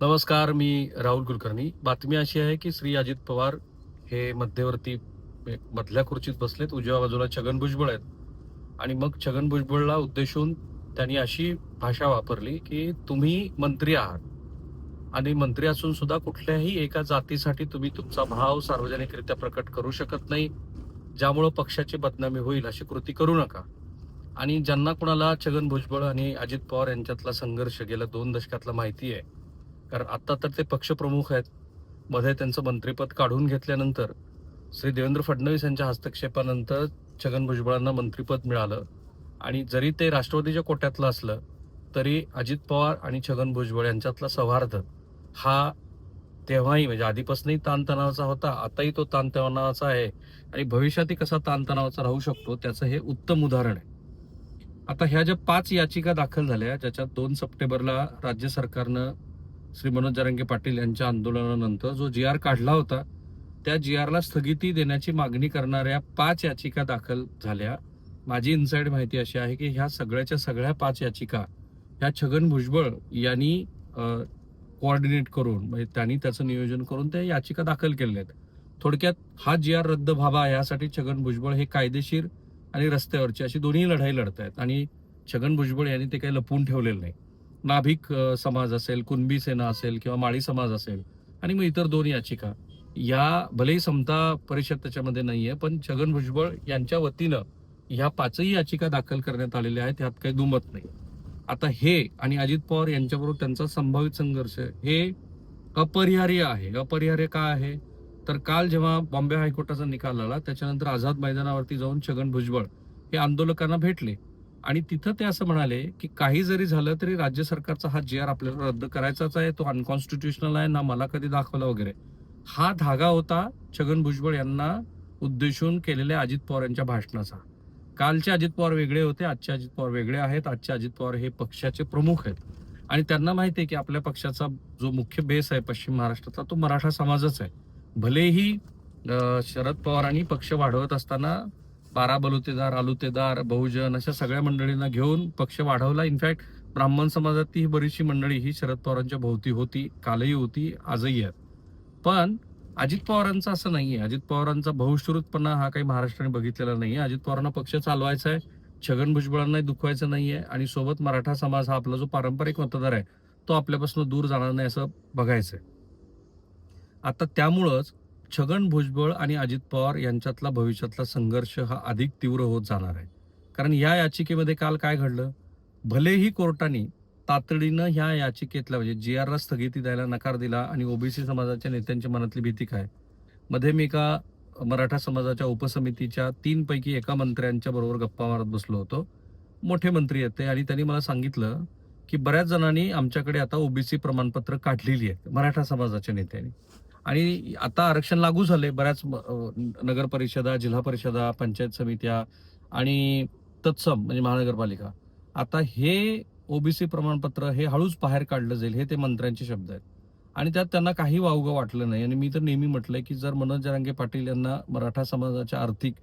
नमस्कार मी राहुल कुलकर्णी. बातमी अशी आहे की श्री अजित पवार हे मध्यवर्ती मधल्या खुर्चीत बसलेत उजव्या बाजूला छगन भुजबळ आहेत. आणि मग छगन भुजबळला उद्देशून त्यांनी अशी भाषा वापरली की तुम्ही मंत्री आहात. आणि मंत्री असून सुद्धा कुठल्याही एका जातीसाठी तुम्ही तुमचा भाव सार्वजनिकरित्या प्रकट करू शकत नाही ज्यामुळं पक्षाची बदनामी होईल अशी कृती करू नका. आणि ज्यांना कुणाला छगन भुजबळ आणि अजित पवार यांच्यातला संघर्ष गेल्या दोन दशकातला माहिती आहे कारण आत्ता तर ते पक्षप्रमुख आहेत. मध्ये त्यांचं मंत्रिपद काढून घेतल्यानंतर श्री देवेंद्र फडणवीस यांच्या हस्तक्षेपानंतर छगन भुजबळांना मंत्रिपद मिळालं. आणि जरी ते राष्ट्रवादीच्या कोट्यातलं असलं तरी अजित पवार आणि छगन भुजबळ यांच्यातला सौहार्द हा तेव्हाही म्हणजे आधीपासूनही ताणतणावाचा होता आताही तो ताणतणावाचा आहे. आणि भविष्यातही कसा ताणतणावाचा राहू शकतो त्याचं हे उत्तम उदाहरण आहे. आता ह्या ज्या पाच याचिका दाखल झाल्या ज्याच्यात दोन सप्टेंबरला राज्य सरकारनं श्री मनोज जरांगे पाटील यांच्या आंदोलनानंतर जो जी आर काढला होता त्या जी आरला स्थगिती देण्याची मागणी करणाऱ्या पाच याचिका दाखल झाल्या. माझी इनसाईड माहिती अशी आहे की ह्या सगळ्याच्या सगळ्या पाच याचिका ह्या छगन भुजबळ यांनी कोऑर्डिनेट करून म्हणजे त्यांनी त्याचं नियोजन करून त्या याचिका दाखल केलेल्या आहेत. थोडक्यात हा जी आर रद्द व्हावा यासाठी छगन भुजबळ हे कायदेशीर आणि रस्त्यावरची अशी दोन्ही लढाई लढत आहेत आणि छगन भुजबळ यांनी ते काही लपवून ठेवलेलं नाही. नाभिक समाज असेल कुणबी सेना असेल किंवा माळी समाज असेल आणि मग इतर दोन याचिका. या भलेही समता परिषद त्याच्यामध्ये नाहीये पण छगन भुजबळ यांच्या वतीनं ह्या पाचही याचिका दाखल करण्यात आलेल्या आहेत ह्यात काही दुमत नाही. आता हे आणि अजित पवार यांच्याबरोबर त्यांचा संभावित संघर्ष हे अपरिहार्य आहे. अपरिहार्य का आहे? तर काल जेव्हा बॉम्बे हायकोर्टाचा निकाल आला त्याच्यानंतर आझाद मैदानावरती जाऊन छगन भुजबळ हे आंदोलकांना भेटले. आणि तिथं ते असं म्हणाले की काही जरी झालं तरी राज्य सरकारचा हा जी आर आपल्याला रद्द करायचाच आहे तो अनकॉन्स्टिट्युशनल आहे ना मला कधी दाखवला वगैरे. हा धागा होता छगन भुजबळ यांना उद्देशून केलेल्या अजित पवार यांच्या भाषणाचा. कालचे अजित पवार वेगळे होते आजचे अजित पवार वेगळे आहेत आजचे अजित पवार हे पक्षाचे प्रमुख आहेत. आणि त्यांना माहिती आहे की आपल्या पक्षाचा जो मुख्य बेस आहे पश्चिम महाराष्ट्राचा तो मराठा समाजच आहे. भलेही शरद पवारांनी पक्ष वाढवत असताना बारा बलुतेदार आलुतेदार बहुजन अशा सगळ्या मंडळींना घेऊन पक्ष वाढवला. इनफॅक्ट ब्राह्मण समाजातली ही बरीचशी मंडळी ही शरद पवारांच्या भोवती होती कालही होती आजही आहे. पण अजित पवारांचं असं नाहीये. अजित पवारांचा बहुश्रुतपणा हा काही महाराष्ट्राने बघितलेला नाहीये. अजित पवारांना पक्ष चालवायचा आहे छगन भुजबळांनाही दुखवायचं नाहीये आणि सोबत मराठा समाज हा आपला जो पारंपरिक मतदार आहे तो आपल्यापासून दूर जाणार नाही असं बघायचंय. आता त्यामुळंच छगन भुजबळ आणि अजित पवार यांच्यातला भविष्यातला संघर्ष हा अधिक तीव्र होत जाणार आहे. कारण या याचिकेमध्ये काल काय घडलं? भलेही कोर्टाने तातडीनं ह्या याचिकेतल्या म्हणजे जी आरला स्थगिती द्यायला नकार दिला आणि ओबीसी समाजाच्या नेत्यांच्या मनातली भीती काय? मध्ये मी एका मराठा समाजाच्या उपसमितीच्या तीनपैकी एका मंत्र्यांच्या बरोबर गप्पा मारत बसलो होतो. मोठे मंत्री येते आणि त्यांनी मला सांगितलं की बऱ्याच जणांनी आमच्याकडे आता ओबीसी प्रमाणपत्र काढलेली आहेत मराठा समाजाच्या नेत्यांनी. आणि आता आरक्षण लागू झाले बऱ्याच नगर परिषदा जिल्हा परिषदा पंचायत समित्या आणि तत्सम म्हणजे महानगरपालिका. आता हे ओबीसी प्रमाणपत्र हे हळूच बाहेर काढलं जाईल हे ते मंत्र्यांचे शब्द आहेत. आणि त्यात त्यांना काही वावगं वाटलं नाही. आणि मी तर नेहमी म्हटलंय की जर मनोज जरांगे पाटील यांना मराठा समाजाच्या आर्थिक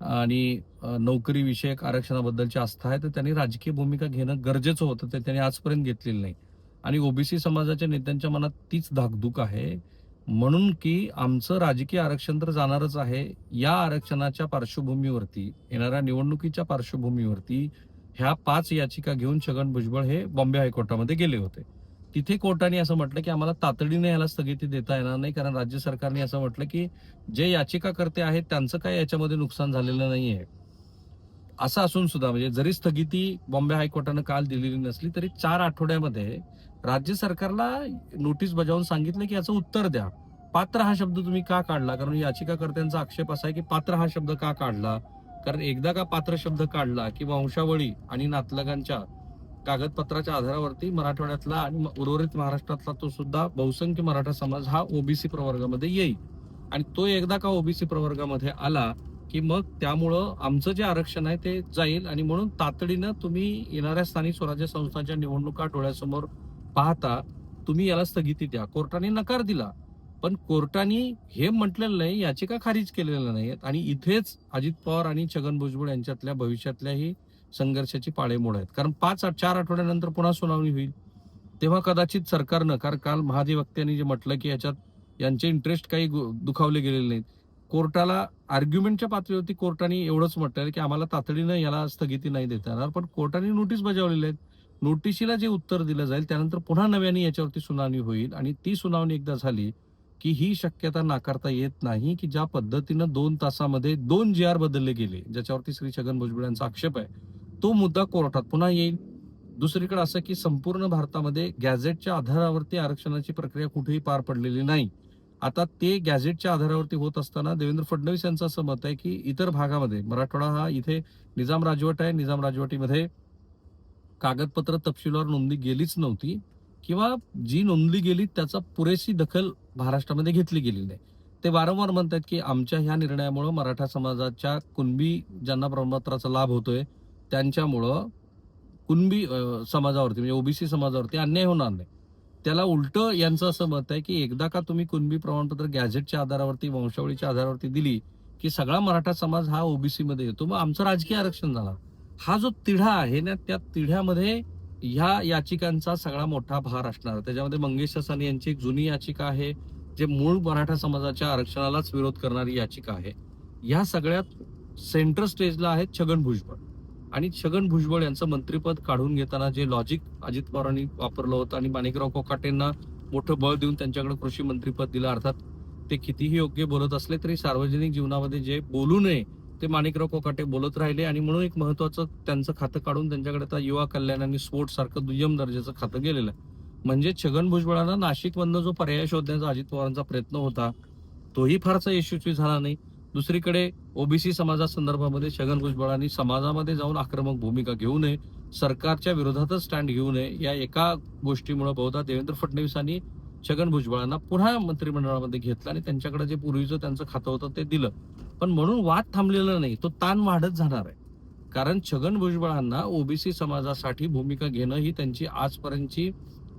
आणि नोकरीविषयक आरक्षणाबद्दलची आस्था आहे तर त्यांनी राजकीय भूमिका घेणं गरजेचं होतं ते त्यांनी आजपर्यंत घेतलेलं नाही. आणि ओबीसी समाजाच्या नेत्यांच्या मनात तीच धाकधूक आहे म्हणून की आमचं राजकीय आरक्षण तर जाणारच आहे. या आरक्षणाच्या पार्श्वभूमीवरती येणाऱ्या निवडणुकीच्या पार्श्वभूमीवरती ह्या पाच याचिका घेऊन छगन भुजबळ हे बॉम्बे हायकोर्टामध्ये गेले होते. तिथे कोर्टाने असं म्हटलं की आम्हाला तातडीने याला स्थगिती देता येणार नाही कारण राज्य सरकारने असं म्हटलं की जे याचिकाकर्ते आहेत त्यांचं काय याच्यामध्ये नुकसान झालेलं नाहीये. असं असून सुद्धा म्हणजे जरी स्थगिती बॉम्बे हायकोर्टानं काल दिलेली नसली तरी चार आठवड्यामध्ये राज्य सरकारला नोटीस बजावून सांगितलं की याचं उत्तर द्या. पात्र हा शब्द तुम्ही का काढला? कारण याचिकाकर्त्यांचा आक्षेप असा आहे की पात्र हा शब्द का काढला? कारण एकदा का पात्र शब्द काढला की वंशावळी आणि नातलगांच्या कागदपत्राच्या आधारावरती मराठवाड्यातला आणि उर्वरित महाराष्ट्रातला तो सुद्धा बहुसंख्य मराठा समाज हा ओबीसी प्रवर्गामध्ये येईल. आणि तो एकदा का ओबीसी प्रवर्गामध्ये आला की मग त्यामुळं आमचं जे आरक्षण आहे ते जाईल आणि म्हणून तातडीनं तुम्ही येणाऱ्या स्थानिक स्वराज्य संस्थांच्या निवडणुका डोळ्यासमोर पाहता तुम्ही याला स्थगिती द्या. कोर्टाने नकार दिला. पण कोर्टाने हे म्हटलेलं नाही याचिका खारिज केलेल्या नाहीत आणि इथेच अजित पवार आणि छगन भुजबळ यांच्यातल्या भविष्यातल्याही संघर्षाची पाळेमोड आहेत. कारण पाच चार आठवड्यानंतर पुन्हा सुनावणी होईल. तेव्हा कदाचित सरकारनं कारण काल महाधिवक्त्यांनी जे म्हटलं की याच्यात यांचे इंटरेस्ट काही गु- दुखावले गेलेले नाहीत. कोर्टाला आर्ग्युमेंटच्या पातळीवरती कोर्टाने एवढंच म्हटलं की आम्हाला तातडीनं याला स्थगिती नाही देता येणार पण कोर्टाने नोटीस बजावलेली आहेत. नोटिशीला जे उत्तर दिलं जाईल त्यानंतर पुन्हा नव्याने याच्यावरती सुनावणी होईल आणि ती सुनावणी एकदा झाली की ही शक्यता नाकारता येत नाही की ज्या पद्धतीनं दोन तासामध्ये दोन जी आर बदलले गेले ज्याच्यावरती श्री छगन भुजबळ यांचा आक्षेप आहे तो मुद्दा कोर्टात पुन्हा येईल. दुसरीकडे असं की संपूर्ण भारतामध्ये गॅझेटच्या आधारावरती आरक्षणाची प्रक्रिया कुठेही पार पडलेली नाही. आता ते गॅझेटच्या आधारावरती होत असताना देवेंद्र फडणवीस यांचं असं मत आहे की इतर भागामध्ये मराठवाडा हा इथे निजाम राजवट आहे. निजाम राजवटीमध्ये कागदपत्र तपशीलवार नोंदणी गेलीच नव्हती किंवा जी नोंदली गेली त्याचा पुरेशी दखल महाराष्ट्रामध्ये घेतली गेली नाही. ते वारंवार म्हणतात की आमच्या ह्या निर्णयामुळं मराठा समाजाच्या कुणबी ज्यांना प्रमाणपत्राचा लाभ होतोय त्यांच्यामुळं कुणबी समाजावरती म्हणजे ओबीसी समाजावरती अन्याय होणार नाही. त्याला उलट यांचं असं मत आहे की एकदा का तुम्ही कुणबी प्रमाणपत्र गॅझेटच्या आधारावरती वंशावळीच्या आधारावरती दिली की सगळा मराठा समाज हा ओबीसी मध्ये येतो मग आमचं राजकीय आरक्षण झाला. हा जो तिढा आहे ना त्या तिढ्यामध्ये ह्या याचिकांचा सगळा मोठा भार असणार. त्याच्यामध्ये मंगेश ससानी यांची एक जुनी याचिका आहे जे मूळ मराठा समाजाच्या आरक्षणालाच विरोध करणारी याचिका आहे. या सगळ्यात सेंटर स्टेजला आहेत छगन भुजबळ. आणि छगन भुजबळ यांचं मंत्रिपद काढून घेताना जे लॉजिक अजित पवारांनी वापरलं होतं आणि माणिकराव कोकाटेंना मोठं बळ देऊन त्यांच्याकडे कृषी मंत्रिपद दिलं अर्थात ते कितीही योग्य बोलत असले तरी सार्वजनिक जीवनामध्ये जे बोलू नये ते माणिकराव कोकाटे बोलत राहिले आणि म्हणून एक महत्वाचं त्यांचं खातं काढून त्यांच्याकडे आता युवा कल्याण आणि स्पोर्ट्स सारखं दुय्यम दर्जाचं खातं गेलेलं आहे. म्हणजे छगन भुजबळांना नाशिकमधनं जो पर्याय शोधण्याचा अजित पवारांचा प्रयत्न होता तोही फारसा यशस्वी झाला नाही. दुसरीकडे ओबीसी समाजासंदर्भामध्ये छगन भुजबळांनी समाजामध्ये जाऊन आक्रमक भूमिका घेऊ नये सरकारच्या विरोधातच स्टँड घेऊ नये या एका गोष्टीमुळे बहुधा देवेंद्र फडणवीसांनी छगन भुजबळांना पुन्हा मंत्रिमंडळामध्ये घेतलं आणि त्यांच्याकडे जे पूर्वीचं त्यांचं खातं होतं ते दिलं. पण म्हणून वाद थांबलेला नाही तो ताण वाढत जाणार आहे. कारण छगन भुजबळांना ओबीसी समाजासाठी भूमिका घेणं ही त्यांची आजपर्यंतची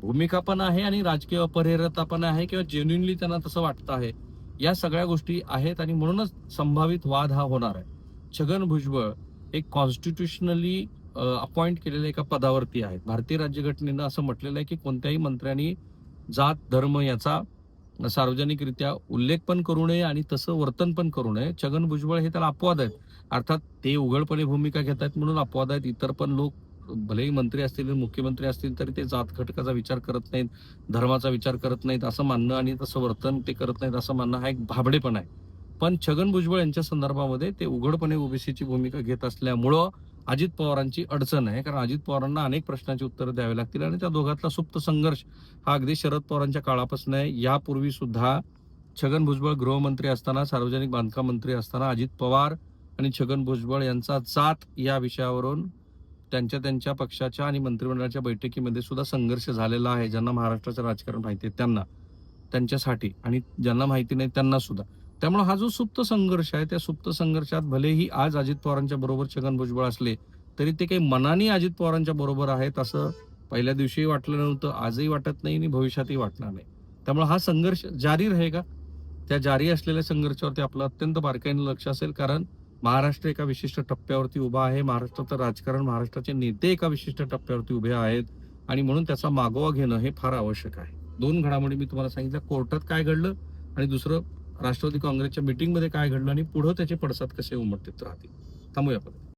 भूमिका पण आहे आणि राजकीय अपरिहार्यता पण आहे किंवा जेन्युनली त्यांना तसं वाटतं आहे. या सगळ्या गोष्टी आहेत आणि म्हणूनच संभावित वाद हा होणार आहे. छगन भुजबळ एक कॉन्स्टिट्युशनली अपॉइंट केलेल्या एका पदावरती आहेत. भारतीय राज्यघटनेनं असं म्हटलेलं आहे की कोणत्याही मंत्र्यांनी जात धर्म याचा सार्वजनिकरित्या उल्लेख पण करू नये आणि तसं वर्तन पण करू नये. छगन भुजबळ हे त्याला अपवाद आहेत. अर्थात ते उघडपणे भूमिका घेत आहेत म्हणून अपवाद आहेत. इतर पण लोक भलेही मंत्री असतील मुख्यमंत्री असतील तरी ते जात घटकाचा विचार करत नाहीत धर्माचा विचार करत नाहीत असं मानणं आणि तसं वर्तन ते करत नाहीत असं मानणं हा एक भाबडेपण आहे. पण छगन भुजबळ यांच्या संदर्भामध्ये ते उघडपणे ओबीसीची भूमिका घेत असल्यामुळं अजित पवारांची अडचण आहे. कारण अजित पवारांना अनेक प्रश्नांची उत्तरं द्यावी लागतील आणि त्या दोघातला सुप्त संघर्ष हा अगदी शरद पवारांच्या काळापासून आहे. यापूर्वी सुद्धा छगन भुजबळ गृहमंत्री असताना सार्वजनिक बांधकाम मंत्री असताना अजित पवार आणि छगन भुजबळ यांचा जात या विषयावरून त्यांच्या त्यांच्या पक्षाच्या आणि मंत्रिमंडळाच्या बैठकीमध्ये सुद्धा संघर्ष झालेला आहे. ज्यांना महाराष्ट्राचं राजकारण माहिती आहे त्यांना त्यांच्यासाठी आणि ज्यांना माहिती नाही त्यांना सुद्धा. त्यामुळे हा जो सुप्त संघर्ष आहे त्या सुप्त संघर्षात भलेही आज अजित पवारांच्या बरोबर छगन भुजबळ असले तरी ते काही मनाने अजित पवारांच्या बरोबर आहेत असं पहिल्या दिवशीही वाटलं नव्हतं आजही वाटत नाही आणि भविष्यातही वाटणार नाही. त्यामुळे हा संघर्ष जारी राहील त्या जारी असलेल्या संघर्षावरती आपलं अत्यंत बारकाईनं लक्ष असेल कारण महाराष्ट्र एका विशिष्ट टप्प्यावरती उभा आहे. महाराष्ट्राचं राजकारण महाराष्ट्राचे नेते एका विशिष्ट टप्प्यावरती उभे आहेत आणि म्हणून त्याचा मागोवा घेणं हे फार आवश्यक आहे. दोन घडामोडी मी तुम्हाला सांगितलं कोर्टात काय घडलं आणि दुसरं राष्ट्रवादी काँग्रेसच्या मिटिंगमध्ये काय घडलं आणि पुढं त्याचे पडसाद कसे उमटत राहतील? थांबूया आपण